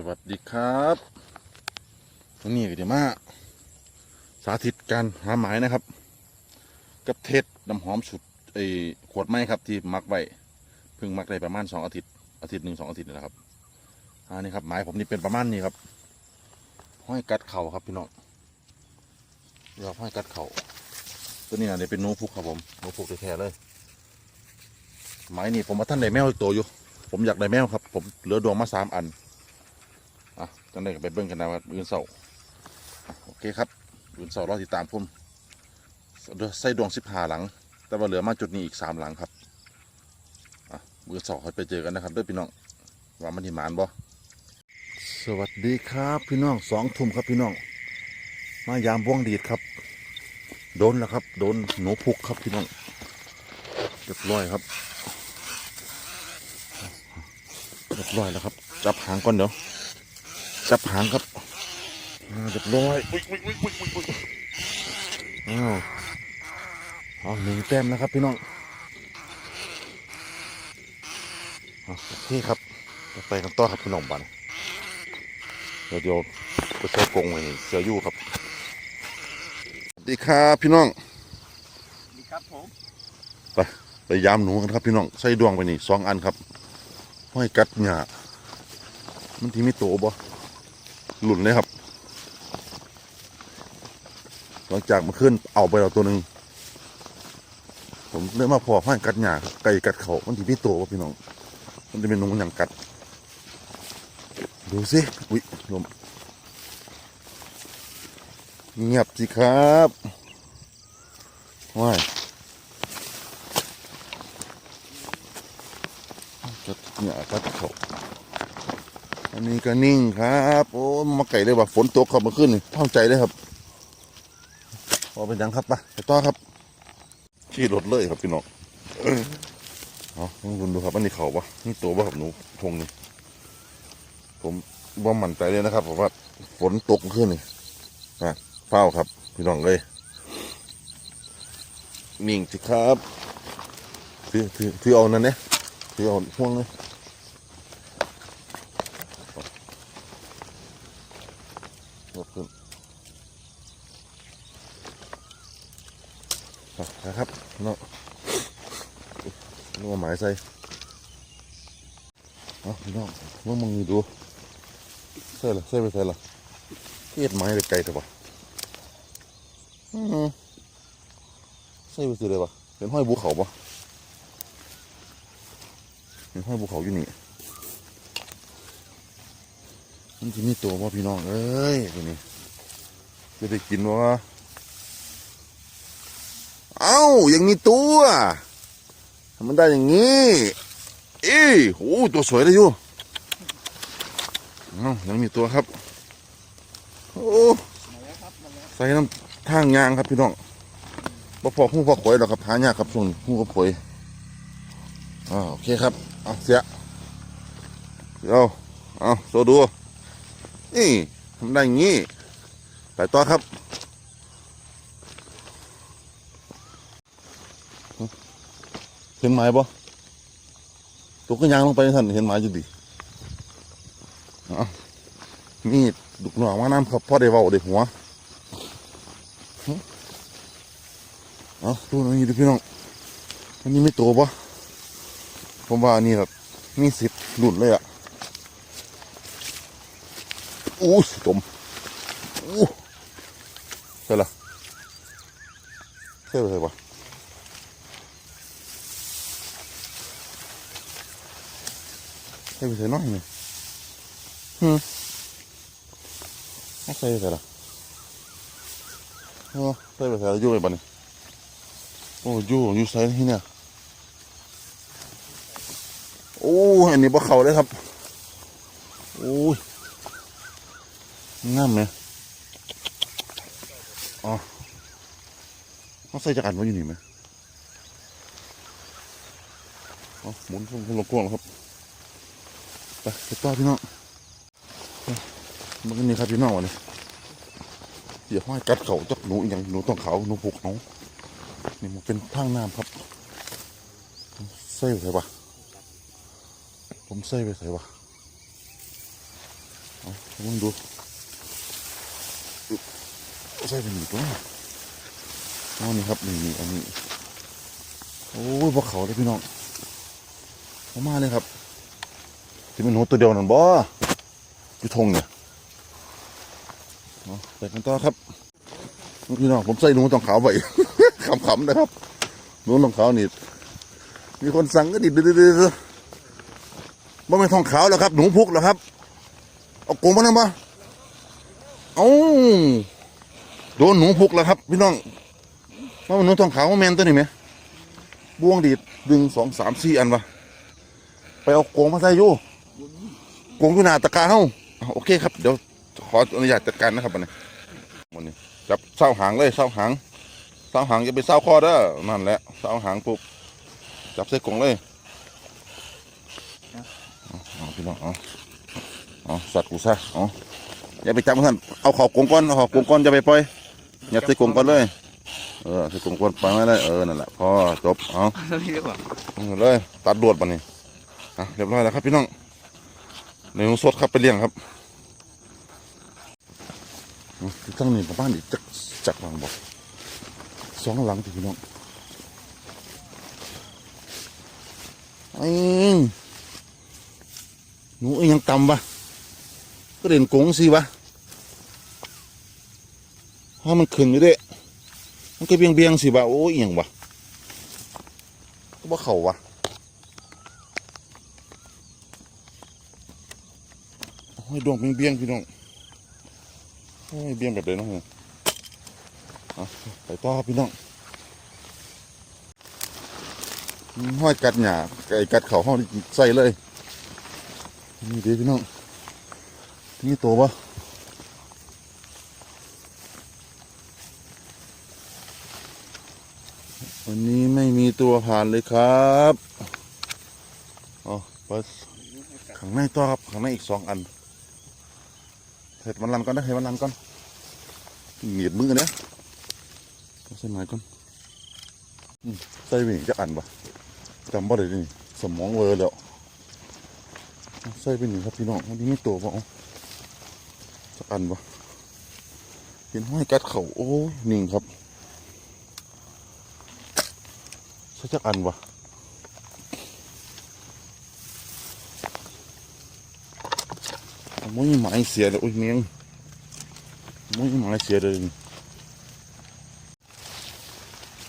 สวัสดีครับวันนี้ก็จะมาสาธิตการหาหมายนะครับ กับเทศน้ำหอมสุดไอขวดไม้ครับที่มักไว้เพิ่งมักได้ประมาณสองอาทิตย์อาทิตย์หนึ่งสองอาทิตย์นี่แหละครับอันนี้ครับหมายผมนี่เป็นประมาณนี้ครับห้อยกัดเข่าครับพี่น้องเดี๋ยวห้อยกัดเข่าตัวนี้นะเดี๋ยวเป็นน้พุกครับผมน้พุกแท้เลยหมายนี่ผมมาท่านได้แมวอีกตัวอยู่ ผมอยากได้แมวครับ ผมเหลือดวงมาสามอัน จังได้ก็ไปเบิ่งกันนะว่าอื่นเสาร์โอเคครับอื่นเสาร์รอติดตามผมใส่ดวงสิบห้าหลัง แต่ว่าเหลือมาจุดนี้อีกสามหลังครับอะอื่นเสาร์ค่อยไปเจอกันนะครับด้วยพี่น้องว่ามันที่หมานบ่สวัสดีครับพี่น้องสองทุ่มครับพี่น้อง มายามบ่วงดีดครับ โดนแล้วครับ โดนหนูพุกครับพี่น้องเรียบร้อยครับเรียบร้อยแล้วครับ จับหางก่อนเดี๋ยว จับหางครับอ่าเรียบร้อยอุ้ยอุ้ยอุ้ยอุ้ยอุ้ยอุ้ยอ้าวเอาหนึ่งแต้มนะครับพี่น้องเอาโอเคครับไปกันต่อครับพี่น้องบันเดี๋ยวเดี๋ยวไปใส่กรงไว้นี่เสืออยู่ครับสวัสดีครับพี่น้องดีครับผมไปยามหนูกันครับพี่น้องใส่ดวงไปนี่สองอันครับห้อยกัดหญ้ามันที่มีโตบ่ หลุนเลยครับ หลังจากมาขึ้นเอาไปเราตัวหนึ่งผมเริ่มมาพอห้อยกัดหญ้าครับไก่กัดเขามันที่มีโตบ่พี่น้อง มันจะเป็นหนูอย่างกัด ดูสิอุ้ยลมเงียบสิครับว้ายกัดเนี่ยกัดเขา อันนี้ก็นิ่งครับโอ้มาไก่เลยว่าฝนตกครับมาขึ้นนี่เท่าใจเลยครับพอเป็นยังครับปะไปต่อครับขี่รถเลยครับพี่น้องเอาลองดูดูครับอันนี้เขาปะนี่ตัวปะครับหนูพงนี่ผมว่ามั่นใจเลยนะครับผมว่าฝนตกขึ้นนี่อะเฝ้าครับ พี่น้องเลยนิ่งสิครับถือถือถือเอานั่นเนี่ยถือเอาห่วงเลยกขึ้นอะนะครับ เนาะนึกว่าหมายใส่เอาพี่น้องว่ามึงดูใส่ละใส่ไปใส่ละเทียดไม้ไปไกลแต่ว่าอืมใส่ไปสิเลยปะเป็นห้อยภูเขาปะเห็นห้อยภูเขาอยู่นี่มันจะมีตัวว่าพี่น้องเอ้ยตัวนี้จะได้กินวะ เอ้ายังมีตัวทำมันได้อย่างนี้เอ้ยโอ้ตัวสวยเลยอยู่เอ้ายังมีตัวครับโอ้ใส่น้ำทางยางครับพี่น้องบ่พอหูพอขวยหรอกครับหายากครับช่วงนี้หูก็ขวยอ่าโอเคครับเอาเสียเอาเอาโซดูนี่ทำได้อย่างงี้ไปต่อครับ เห็นไหมบ่ตัวก็ยางลงไปท่านเห็นไหมอยู่ดิเอานี่ดุกหน่องมาน้ำครับพ่อได้เว้าได้หัวเอาดูหน่อยดิพี่น้องอันนี้ไม่โตปะผมว่านนี้แบบมีสิบหลุดเลยอะอู้สิตมอู้ใช่ละใช่ไปใช่ปะ ใช่ไปใช่น้อยเนี่ยฮึมใช่ไปใช่ละโอ้ใช่ไปใช่ละยุ่งไปบ้านี่โอ้ยู่ยู่ไซน์ที่เนี่ยโอ้อันนี้บ่เขาเลยครับโอ้ยงามไหมอ๋อเขาใส่จักรันไว้อยู่นี่ไหมอ๋อหมุนพุ่งลงกว้างแล้วครับ ไปต่อพี่น้องมันก็นี่ครับพี่น้องวันนี้เดี๋ยวห้อยกัดเขาจับหนูอีกอย่างหนูต้องเขาหนูผูกเขานี่มันเป็นทางน้ำครับใส่ไปใส่ปะผมใส่ไปใส่ปะเอาลองดูใส่เป็นหนึ่งตัวอ๋อนี่ครับนี่นี่อันนี้โอ้ยพวกเขาเลยพี่น้องเอามาเลยครับ ที่มันหนูตัวเดียวนั่นบ่อยู่ทงเนี่ยเอาไปกันต่อครับพี่น้องผมใส่หนูตองขาวไปขำๆนะครับหนูตองขาวนี่มีคนสั่งก็ดิดื้อๆๆบ่เป็นทองขาวแล้วครับ หนูพุกแล้วครับเอากงมาหน่อยมาเอาโดนหนูพุกแล้วครับ พี่น้องมาเป็นหนูทองขาวมาแมนตัวนี้ไหมบ่วงดีดดึงสองสามสี่อันวะไปเอากงมาใส่อยู่ กรงอยู่หน้าตะกร้าเฮ้าเอาโอเคครับเดี๋ยวขออนุญาตจัดการนะครับวันนี้วันนี้จับเศร้าหางเลยเศร้าหางเศร้าหางอย่าไปเศร้าคอเด้อนั่นแหละเศร้าหางปุ๊บจับใส่กรงเลยเอาเอาพี่น้องเอาอ๋อสัตว์กูซะอ๋ออย่าไปจับมันเอาเขอกรงก้อนเอาเขอกรงก้อนอย่าไปปล่อยอย่าใส่กรงก้อนเลยเออใส่กรงก้อนปล่อยไว้เลยเออนั่นแหละพอจบเอานี่เรียกว่าเอาเลยตัดดวดปะนี่อะเรียบร้อยแล้วครับพี่น้อง เนื้อสดครับไปเลี้ยงครับตั้งนี่ประมาณอีกจักจักหลังบอกสองหลังพี่น้องไอ้หนูยังต่ำปะก็เด่นกงสิวะถ้ามันขึ้นอยู่ด้มันก็เบียงเบียงสิวะโอ้ยอหย่างวะก็บ่เข่าวะ้ยดวงเบียงเบียงพี่น้องโอ้ยเบี้ยงแบบเดินนะฮะเอาไปต่อพี่น้องห้อยกัดหยาไก่กัดเข่าห้องใส่เลยนี่ดีพี่น้องมีตัวปะวันนี้ไม่มีตัวผ่านเลยครับอ๋อปิดข้างในตัวครับข้างในอีกสองอัน เห็ดมันลันก่อนนะเห็ดมันลันก่อนเหนียดมือเนี่ยใส่ไม้ก่อนใส่วิ่งจะอันปะจำบ่ได้ดิสมองเวอร์แล้วใส่ไปหนึ่งครับพี่น้องวันนี้มีตัวปะอ๋อสักอันวะเห็นห้อยกัดเข่าโอ้ยนิ่งครับสักจักอันว มุ้ยหมายเสียเลยอุ้ยเมียงมุ้ยหมายเสียเลย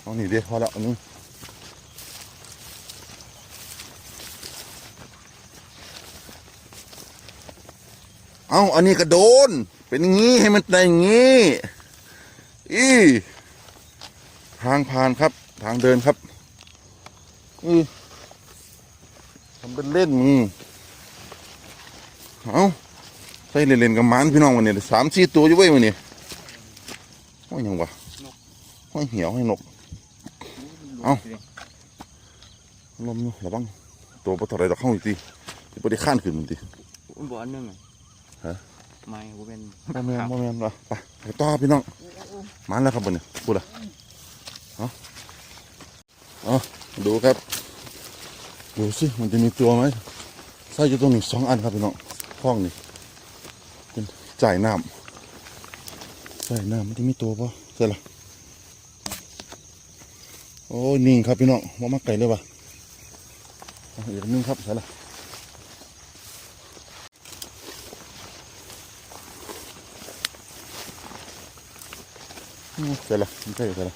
เอานี่เดียวพอละอันนี้เอาอันนี้กระโดน เป็นอย่างงี้ให้มันได้อย่างงี้อีทางผ่านครับ ทางเดินครับอีทำเป็นเล่นมึงเอา ส่เล่นๆกับหมันพี่น้องวันนี้สามสี่ตัวอยู่เว้ยวันนี้ห้อยหยังวะห้อยเหี่ยวห้อยนก เอ้าลมระวังตัวปลาทะเลตะเข้าอีกทีที่ปลาได้ข้านขึ้นมันทีอุ้ยบ่อันหนึงอะฮะไม่กูเป็นบ่แม่นบ่แม่นว่ะไปไปต่อพี่น้องมาแล้วครับบัดนี้พูดละเอาเอาดูครับดูสิมันจะมีตัวไหมใส่อยู่ตรงนี้สองอันครับพี่น้องห้องนี่เป็น จ่ายน้ำจ่ายน้ำมันจะมีตัวป่ะใช่ละโอ้ยนิ่งครับพี่น้องมามาไก่เลยวะเอาอีกอันหนึงครับใช่ละเสร็จละเสร็จละ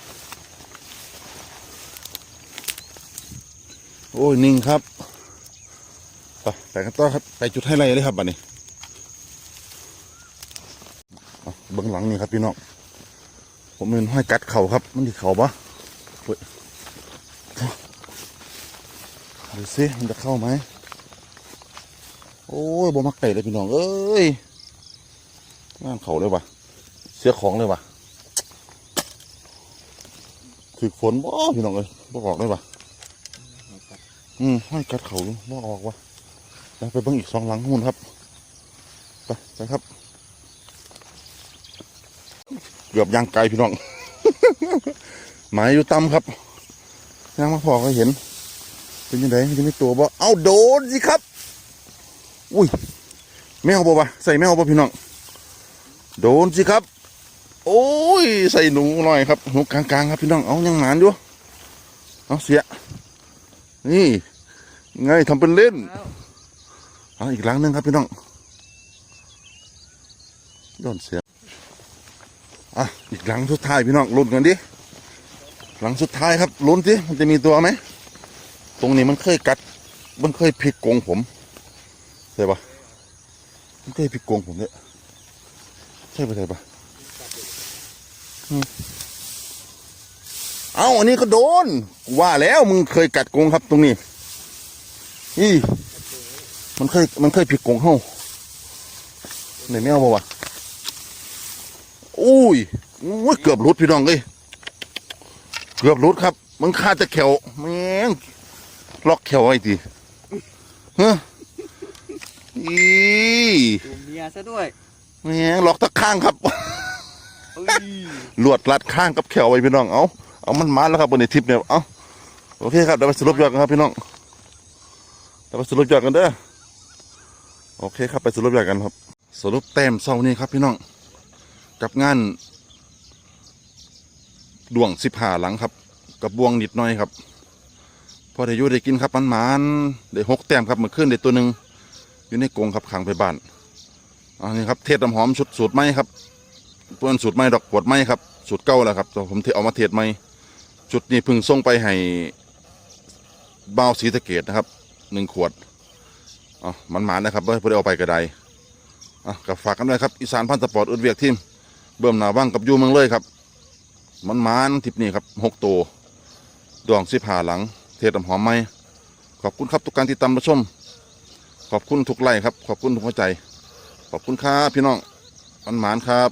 โอ้ยนิ่งครับไปไปกันต่อครับไปจุดให้ไรเลยครับบัดนี้ เบื้องหลังนี่ครับพี่น้องผมเป็นห้อยกัดเข่าครับ มันที่เข่าปะเฮ้ยดูสิมันจะเข้าไหมโอ้ยบ่มักไก่เลยพี่น้องเอ้ยงานเข่าเลยวะเสียของเลยวะถือฝนบ่พี่น้องเอ้ยบ่ออกได้ปะอืมห้อยกัดเขาบ่บ่ออกวะไปเบิ่งอีกสองหลังหุ่นครับ ไปไปครับ เกือบยางไกลพี่น้อง หมายอยู่ต่ำครับย่างมาพอก็เห็น เป็นยังไงมันจะมีตัวบ่เอาโดนสิครับ อุ้ยแมวบ่วะใส่แมวบ่พี่น้อง โดนสิครับ โอ้ย ใส่หนูหน่อยครับหนูกลางๆครับพี่น้อง เอายังหมานอยู่ เอาเสีย นี่ ไงทำเป็นเล่น เอาอีกหลังหนึงครับพี่น้องโดนเสีย อะอีกหลังสุดท้ายพี่น้องลุ้นกันดิหลังสุดท้ายครับลุ้นสิมันจะมีตัวไหมตรงนี้มันเคยกัด มันเคยพิกกงผมใช่ปะมันเคยพิกกงผมเนี่ยใช่ปะใช่ปะเอ้าอันนี้ก็โดนว่าแล้วมึงเคยกัดกงครับตรงนี้อีมันเคยมันเคยพิกกงเฮ้าไหนไม่เอาปะวะ อุ้ยอุ้ยเกือบหลุดพี่น้องเลยเกือบหลุดครับมึงคาดจะแขวแม่งล็อกแขวไว้ทีฮะอีตัวเมียซะด้วยแหม่งล็อกตะข้างครับเอ้ยลวดรัดข้างกับแขวไว้พี่น้องเอาเอามันมาแล้วครับบนในทิปเนี่ยเอาโอเคครับเดี๋ยวไปสรุปยอดกันครับพี่น้องเดี๋ยวไปสรุปยอดกันเด้อโอเคครับไปสรุปยอดกันครับ สรุปแต้มเศร้านี้ครับพี่น้อง กับงานดวงสิบหาหลังครับ กับบวงนิดหน่อยครับ พอได้อยู่ได้กินครับมันหมานได้หกแต้มครับเมื่อคืนได้ตัวหนึ่งอยู่ในกรงครับขังไปบ้านอันนี้ครับเทศน้ำหอมชุดสูตรไหมครับเพื่อนสูตรใหม่ดอกขวดใหม่ครับสูตรเก่าแล้วครับแต่ผมเทเอามาเทศใหม่จุดนี้พึ่งส่งไปให้เบ้าวศรีสะเกดนะครับหนึ่งขวดอ๋อมันหมานนะครับเพื่อได้เอาไปกระไดอะกับฝากกันด้วยครับอีสานพันธ์สปอร์ตอุดเวียกทีม เบิ่มหนาว่างกับยูเมืองเลยครับ มันหมานทิปนี้ครับหกตัวดวงสิบหาหลัง เทศน้ำหอมไม้ขอบคุณครับทุกการติดตามรับชม ขอบคุณทุกไลค์ครับ ขอบคุณทุกหัวใจ ขอบคุณครับพี่น้องมันหมานครับ